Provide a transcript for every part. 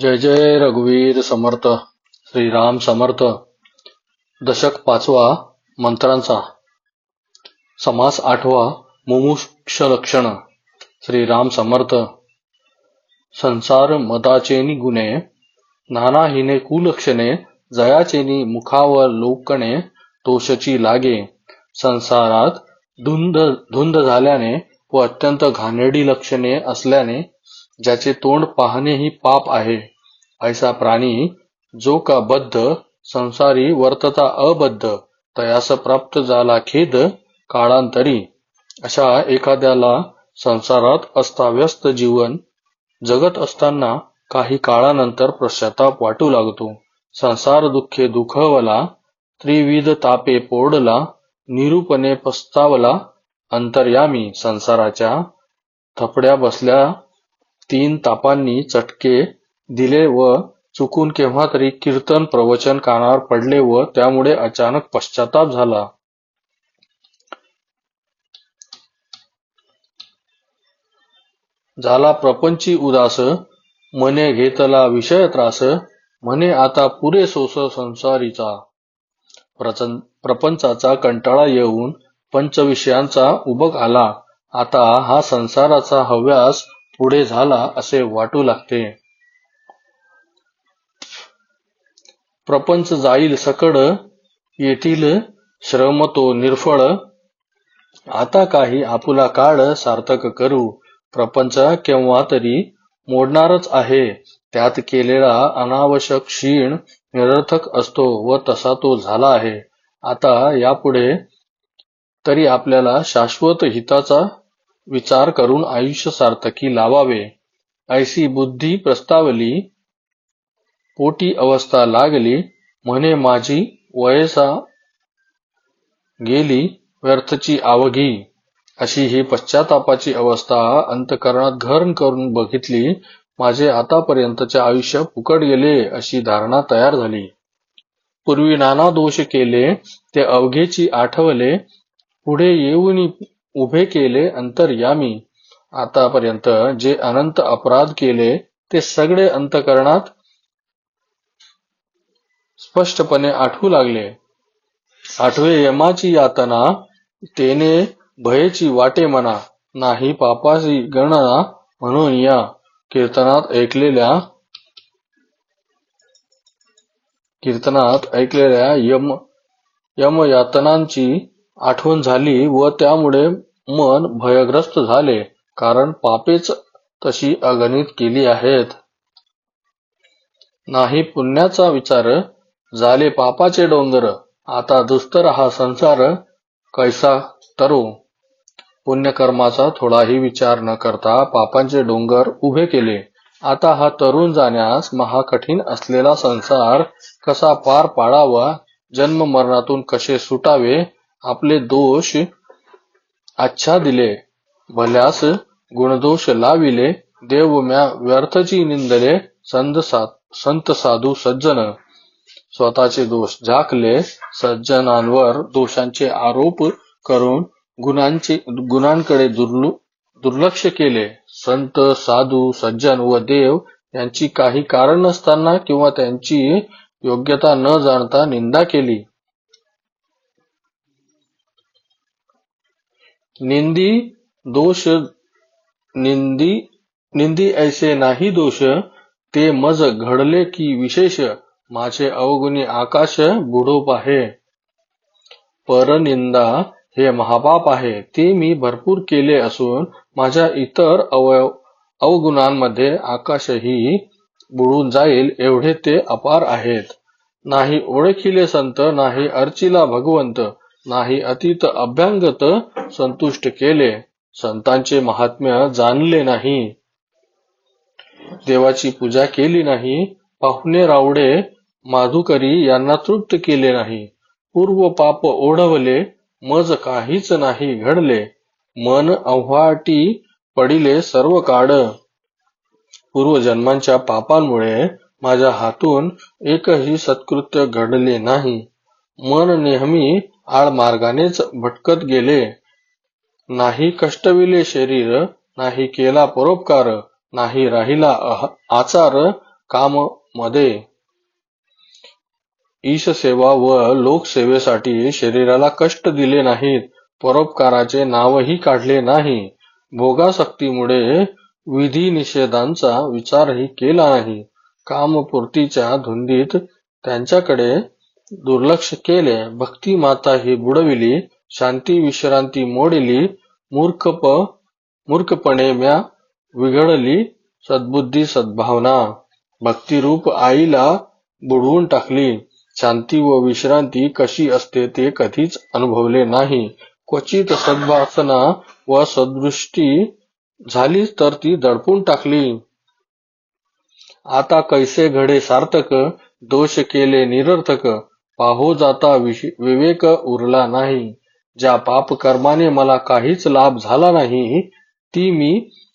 जय जय रघुवीर समर्थ श्रीराम समर्थ. दशक पाचवा मंत्रांचा. समास आठवा मुमुक्ष लक्षण श्रीराम समर्थ. संसार मदाचेनी गुणे नाना हिने कुलक्षणे जयाचेनी मुखावर लोकणे तोषची लागे. संसारात धुंद धुंद झाल्याने व अत्यंत घाणेरडी लक्षणे असल्याने ज्याचे तोंड पाहणे ही पाप आहे. ऐसा प्राणी जो का बद्ध संसारी वर्तता अबद्ध तयास प्राप्त झाला खेद काळांतरी. अशा एखाद्याला संसारात अस्ताव्यस्त जीवन जगत असताना काही काळानंतर पश्चाताप वाटू लागतो. संसार दुःखे दुखवला त्रिविध तापे पोडला निरूपणे पस्तावला अंतर्यामी संसाराच्या थपड्या बसल्या तीन तापांनी चटके दिले व चुकून केव्हा तरी कीर्तन प्रवचन कानावर पडले व त्यामुळे अचानक पश्चाताप झाला. झाला प्रपंची उदास मने घेतला विषय त्रास म्हणे आता पुरे सोस संसारीचा. प्रपंचाचा कंटाळा येऊन पंचविषयांचा उबग आला. आता हा संसाराचा हव्यास पुढे झाला असे वाटू लागते. प्रपंच जाईल सकड येथील श्रम तो निर्फळ. आता काही आपुला काळ सार्थक करू. प्रपंच केव्हा तरी मोडणारच आहे. त्यात केलेला अनावश्यक क्षीण निरर्थक असतो व तसा तो झाला आहे. आता यापुढे तरी आपल्याला शाश्वत हिताचा विचार करून आयुष्य सार्थकी लावावे. ऐसी बुद्धी प्रस्तावली पोटी अवस्था लागली म्हणे माझी वयसा गेली व्यर्थची आवघी. अशी ही पश्चातापाची अवस्था अंतकरणात घर करून बघितली माझे आतापर्यंतचे आयुष्य फुकट गेले अशी धारणा तयार झाली. पूर्वी नाना दोष केले ते अवघेची आठवले पुढे येऊन उभे केले अंतर्यामी आतापर्यंत जे अनंत अपराध केले ते सगळे अंतकरणात स्पष्टपणे आठवू लागले. आठवे यमाची यातना तेने भयची वाटे मना नाही पापाची गणना म्हणून या कीर्तनात ऐकलेल्या कीर्तनात ऐकलेल्या यम यमयातनांची आठवण झाली व त्यामुळे मन भयग्रस्त झाले कारण पापेच तशी अगणित केली आहेत. नाही पुण्याचा विचार झाले पापाचे डोंगर आता दुस्तर हा संसार कैसा तरू. पुण्यकर्माचा थोडाही विचार न करता पापांचे डोंगर उभे केले. आता हा तरुण जाण्यास महाकठीण असलेला संसार कसा पार पाडावा जन्म मरणातून कसे सुटावे आपले दोष आच्छा दिले. भल्यास गुणदोष लाविले. देव म्या व्यर्थची निंदले संत साधू सज्जन. स्वतःचे दोष झाकले सज्जनांवर दोषांचे आरोप करून गुणांचे गुणांकडे दुर्लक्ष केले. संत साधू सज्जन व देव यांची काही कारण नसताना किंवा त्यांची योग्यता न जाणता निंदा केली. निंदी दोष निंदी निंदी ऐसे नाही दोष ते मज घडले की विशेष माझे अवगुणी आकाश बुडोप आहे. परनिंदा हे महापाप आहे. ते मी भरपूर केले असून माझ्या इतर अवयव अवगुणांमध्ये आकाशही बुडून जाईल एवढे ते अपार आहेत. नाही ओळखिले संत नाही अर्चिला भगवंत नाही अतीत अभ्यांगत संतुष्ट केले. संतांचे महात्म्य जाणले नाही. देवाची पूजा केली नाही. पाहुणे रावडे माधुकरी यांना तृप्त केले नाही. पूर्व पाप ओढवले मज काहीच नाही घडले. मन अव्हाटी पडिले सर्व काड. पूर्वजन्मांच्या पापांमुळे माझ्या हातून एकही सत्कृत्य घडले नाही. मन नेहमी मार्गानेच भटकत गेले. नाही कष्टविले शरीर नाही केला परोपकार नाही राहिला आचार काममध्ये ईशसेवा व लोकसेवेसाठी शरीराला कष्ट दिले नाहीत परोपकाराचे नावही काढले नाही. भोगासक्तीमुळे विधी निषेधांचा विचारही केला नाही. कामपूर्तीच्या धुंदीत त्यांच्याकडे दुर्लक्ष केले. भक्ती माता ही बुडविली शांती विश्रांती मोडली मूर्खप मूर्खपणे म्या विघडली सद्बुद्धी सद्भावना. भक्तिरूप आईला बुडवून टाकली. शांती व विश्रांती कशी असते ते कधीच अनुभवले नाही. क्वचित सद्वासना व सदृष्टी झाली तर ती दडपून टाकली. आता कैसे घडे सार्थक दोष केले निरर्थक. पाहो जाता विवेक उरला नाही. ज्या पाप कर्माने मला काहीच लाभ झाला नाही ती मी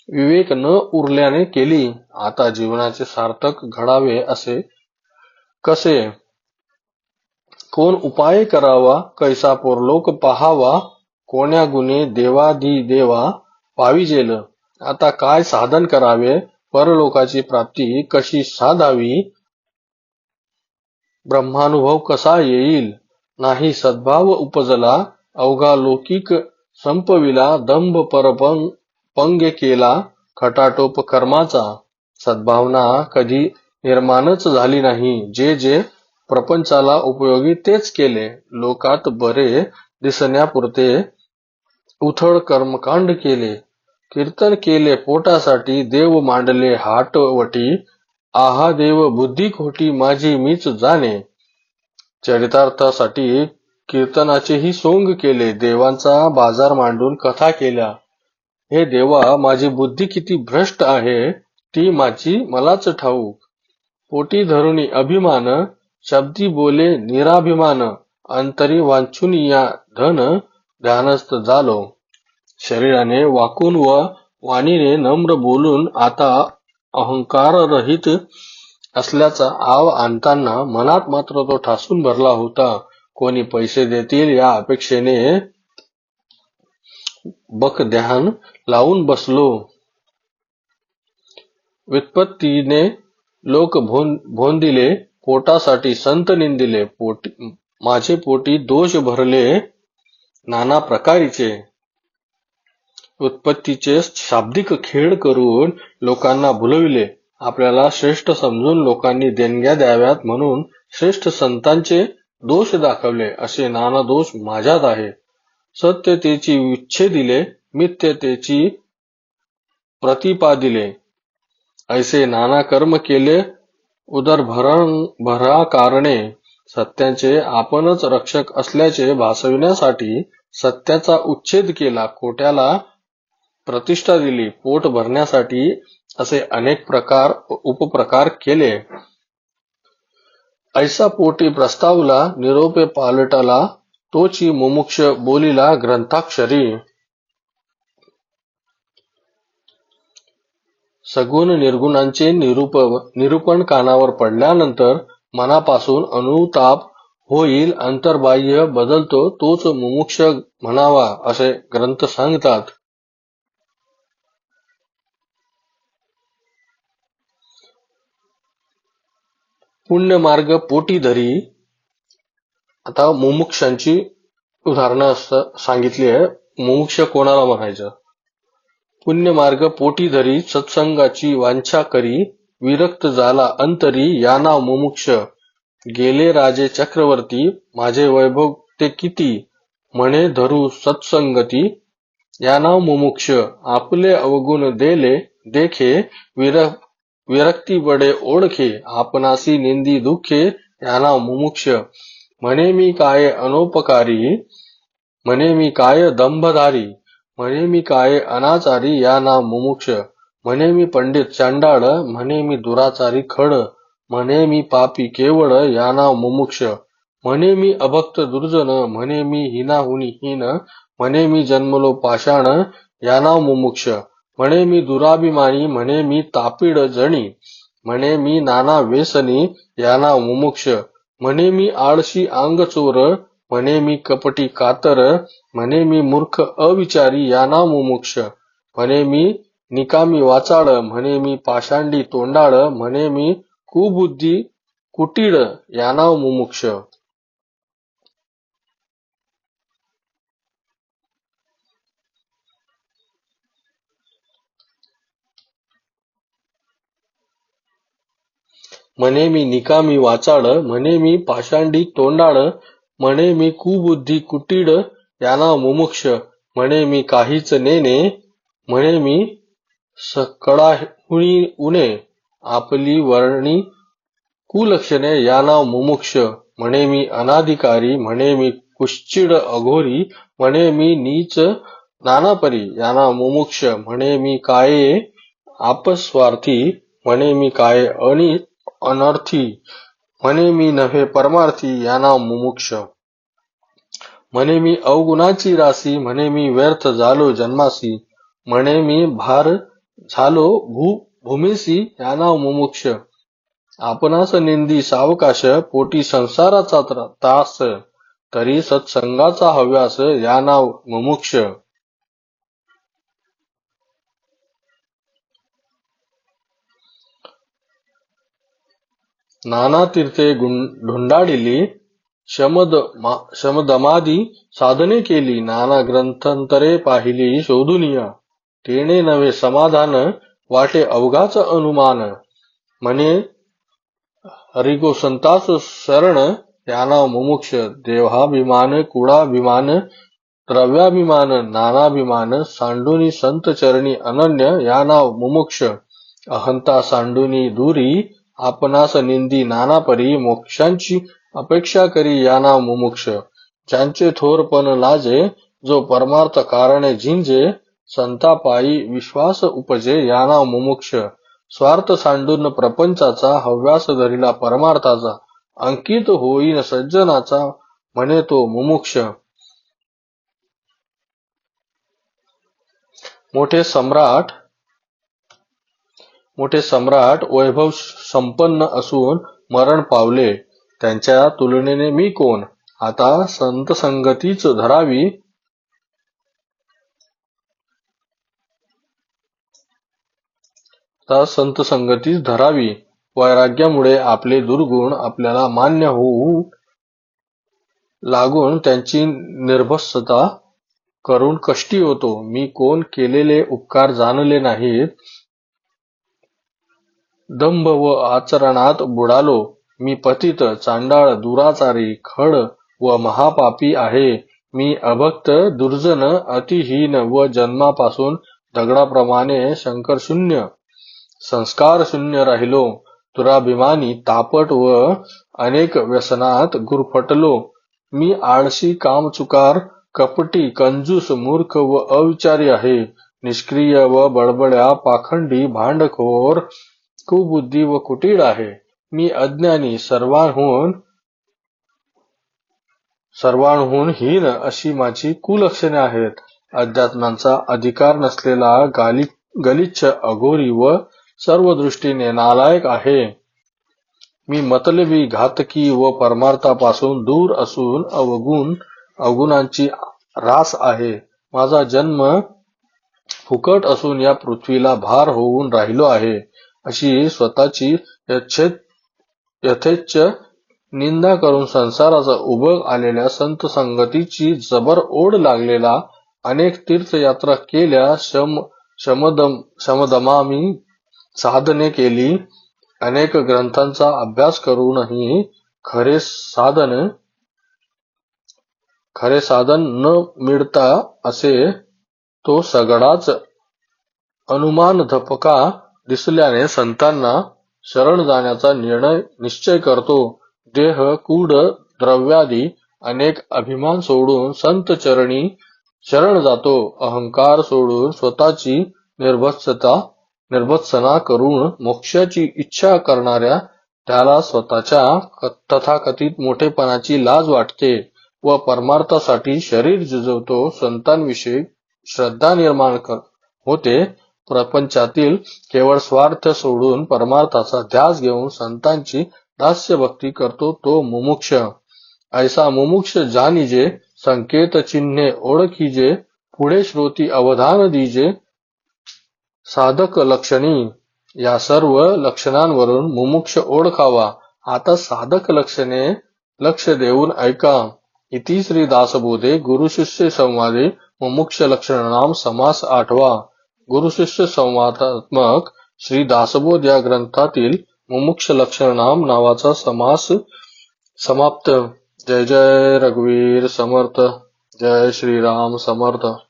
विवेक न उरल्याने केली. आता जीवनाचे सार्थक घडावे असे कसे? कोण उपाय करावा कैसा पोरलोक पहावा कोण्या गुणे देवाधी देवा पाविजेल. आता काय साधन करावे? परलोकाची प्राप्ती कशी साधावी? ब्रह्मानुभव कसा येईल? नाही सद्भाव उपजला अवघा लौकिक संपविला दंभ परपंग पंग केला खटाटोप कर्माचा. सद्भावना कधी निर्माणच झाली नाही. जे जे प्रपंचाला उपयोगी तेच केले. लोकात बरे दिसण्यापुरते उथळ कर्मकांड केले. कीर्तन केले पोटासाठी देव मांडले हाटवटी. आहा देव बुद्धी खोटी माझी मीच जाणे. चरितार्थासाठी कीर्तनाचेही सोंग केले. देवांचा बाजार मांडून कथा केल्या. हे देवा माझी बुद्धी किती भ्रष्ट आहे ती माझी मलाच ठाऊक. पोटी धरुणी अभिमान शब्दी बोले निराभिमान अंतरी वांछून या धन ध्यानस्थ झालो. शरीराने वाकून व वाणीने नम्र बोलून आता अहंकार रहित असल्याचा आव आणताना मनात मात्र तो ठासून भरला होता. कोणी पैसे देतील या अपेक्षेने बक ध्यान लावून बसलो. व्युत्पत्तीने लोक भोंदिले पोटासाठी संत निंदिले पोटी माझे पोटी दोष भरले नाना प्रकारीचे उत्पत्तीचे शाब्दिक खेळ करून लोकांना भुलविले. आपल्याला श्रेष्ठ समजून लोकांनी देणग्या द्याव्यात म्हणून श्रेष्ठ संतांचे दोष दाखवले असे नाना दोष माझ्यात आहे. सत्यतेची दिले मिथ्यतेची प्रतिपादिले ऐसे नाना कर्म केले भरा कारणे सत्याचे आपणच रक्षक असल्याचे भासविण्यासाठी सत्याचा उच्छेद केला खोट्याला प्रतिष्ठा दिली पोट भरण्यासाठी असे अनेक प्रकार उपप्रकार केले. ऐसा पोटी प्रस्तावला निरोपे पालटला तोची मुमुक्ष बोलीला ग्रंथाक्षरी. सगुण निर्गुणांचे निरूप निरूपण कानावर पडल्यानंतर मनापासून अनुताप होईल अंतर्बाह्य बदलतो तोच मुमुक्ष म्हणावा असे ग्रंथ सांगतात. पुण्यमार्ग पोटी धरी. आता मुमुक्षांची उदाहरणं सांगितली आहे. मुमुक्ष कोणाला म्हणायचं? पुण्यमार्ग पोटी धरी सत्संगाची वांछा करी विरक्त झाला अंतरी या नाव मुमुक्ष. गेले राजे चक्रवर्ती माझे वैभव ते किती? म्हणे धरू सत्संगती. या नाव मुमुक्ष आपले अवगुण देले देखे विर विरक्ती बडे ओळखे आपणासी निंदी दुःखे या नाव मुमुक्ष. म्हणे मी काय अनोपकारी? म्हणे मी काय दंभधारी? म्हणे मी काय अनाचारी या नाव मुमुक्ष म्हणे मी पंडित चांडाळ म्हणे मी दुराचारी खड म्हणे मी पापी केवळ या नाव मुमुक्ष म्हणे मी अभक्त दुर्जन म्हणे मी हिनाहुनी हीन म्हणे मी जन्मलो पाषाण या नाव मुमुक्ष म्हणे मी दुराभिमानी म्हणे मी तापीड जणी म्हणे मी नाना व्यसनी या नाव मुमुक्ष म्हणे मी आळशी अंग चोर म्हणे मी कपटी कातर म्हणे मी मूर्ख अविचारी यानाव मुमुक्ष. म्हणे मी निकामी वाचाळ म्हणे मी पाषांडी तोंडाळ म्हणे मी कुबुद्धी कुटीळ या नाव मुमुक्ष. म्हणे मी निकामी वाचाड म्हणे मी पाषांडी तोंडाळ म्हणे मी कुबुद्धी कुटीड याना मुमुक्ष. म्हणे मी काहीच नेणे. म्हणे मी सकळाहुणी उणे. आपली वर्णी कुलक्षणे याना मुमुक्ष. म्हणे मी अनाधिकारी. म्हणे मी कुश्चिड अघोरी. म्हणे मी नीच नानापरी. याना मुमुक्ष. म्हणे मी काये आपस्वार्थी. म्हणे मी काय अनि अनर्थी. म्हणे मी नव्हे परमार्थी याना मुमुक्ष. म्हणे मी अवगुणाची राशी म्हणे मी व्यर्थ झालो जन्मासी म्हणे मी भार झालो भू भूमिसी याना मुमुक्ष. आपणास निंदी सावकाश पोटी संसाराचा त्रास तरी सत्संगाचा हव्यास या नाव मुमुक्ष. नाना तीर्थे ढुंडाळिली शमद शमदमादी साधने केली नाना ग्रंथांतरे पाहिली शोधुनिया तेने नवे समाधान वाटे अवघाच अनुमान म्हणे हरिगो संतास शरण याना मुमुक्ष देहाभिमान कुळाभिमान द्रव्याभिमान नानाभिमान सांडुनी संत चरणी अनन्य या नाव मुमुक्ष अहंता सांडुनी दुरी आपणास निंदी नानापरी मोक्षांची अपेक्षा करी याना मुमुक्ष. ज्यांचे थोरपण लाजे जो परमार्थ कारणे झिंजे संतापायी विश्वास उपजे याना मुमुक्ष. स्वार्थ सांडून प्रपंचाचा हव्यास धरिला परमार्थाचा अंकित होईन सज्जनाचा म्हणे तो मुमुक्ष. मोठे सम्राट मोठे सम्राट वैभव संपन्न असून मरण पावले. त्यांच्या तुलनेने मी कोण? आता संत संगतीच धरावी. आता संत संगतीच धरावी. वैराग्यामुळे आपले दुर्गुण आपल्याला मान्य होऊ लागून त्यांची निर्भसता करून कष्टी होतो. मी कोण केलेले उपकार जाणले नाहीत. दंभ व आचरणात बुडालो. मी पतित चांडाळ दुराचारी खड व महापापी आहे. मी अभक्त दुर्जन अतिहीन व जन्मापासून दगडाप्रमाणे शंकरशून्य संस्कार शून्य राहिलो. दुराभिमानी तापट व अनेक व्यसनात गुरफटलो. मी आळशी कामचुकार कपटी कंजूस मूर्ख व अविचारी आहे. निष्क्रिय व बडबड्या पाखंडी भांडखोर कुबुद्धी व कुटीळ आहे. मी अज्ञानी सर्वांहून सर्वांहून हीन अशी माझी कुलक्षणे आहेत. अध्यात्मांचा अधिकार नसलेला गाली गलिच्छ अघोरी व सर्व दृष्टीने नालायक आहे. मी मतलबी घातकी व परमार्थापासून दूर असून अवगुण अवगुणांची रास आहे. माझा जन्म फुकट असून या पृथ्वीला भार होऊन राहिलो आहे. अशी स्वतःची यथेच्छ निंदा करून संसाराचा उभग आलेल्या संत संगतीची जबर ओढ लागलेला अनेक तीर्थयात्रा केल्या शम शमदम शमदमामी साधने केली. अनेक ग्रंथांचा अभ्यास करूनही खरे साधन खरे साधन न मिळता असे तो सगळाच अनुमान धपका दिसल्याने संतांना शरण जाण्याचा निर्णय निश्चय करतो. देह कूड द्रव्यादी अनेक अभिमान सोडून संत चरणी शरण जातो. अहंकार सोडून स्वतःची निर्भत्सता निर्भत्सना करून मोक्षाची इच्छा करणाऱ्या त्याला स्वतःच्या तथाकथित मोठेपणाची लाज वाटते व परमार्थासाठी शरीर झुजवतो संतांविषयी श्रद्धा निर्माण कर होते. प्रपंचातील केवळ स्वार्थ सोडून परमार्थाचा ध्यास घेऊन संतांची दास्य भक्ती करतो तो मुमुक्ष. ऐसा मुमुक्ष जाणीजे संकेत चिन्हे ओळखीजे पुढे श्रोती अवधान दीजे साधक लक्षणी. या सर्व लक्षणांवरून मुमुक्ष ओळखावा. आता साधक लक्षणे लक्ष देऊन ऐका. इति श्री दासबोधे गुरुशिष्य संवादे मुमुक्ष लक्षणाम समास आठवा. गुरुशिष्य संवादात्मक श्री दासबोध या ग्रंथातील मुमुक्ष लक्षणाम नावाचा समास समाप्त. जय जय रघुवीर समर्थ. जय श्रीराम समर्थ.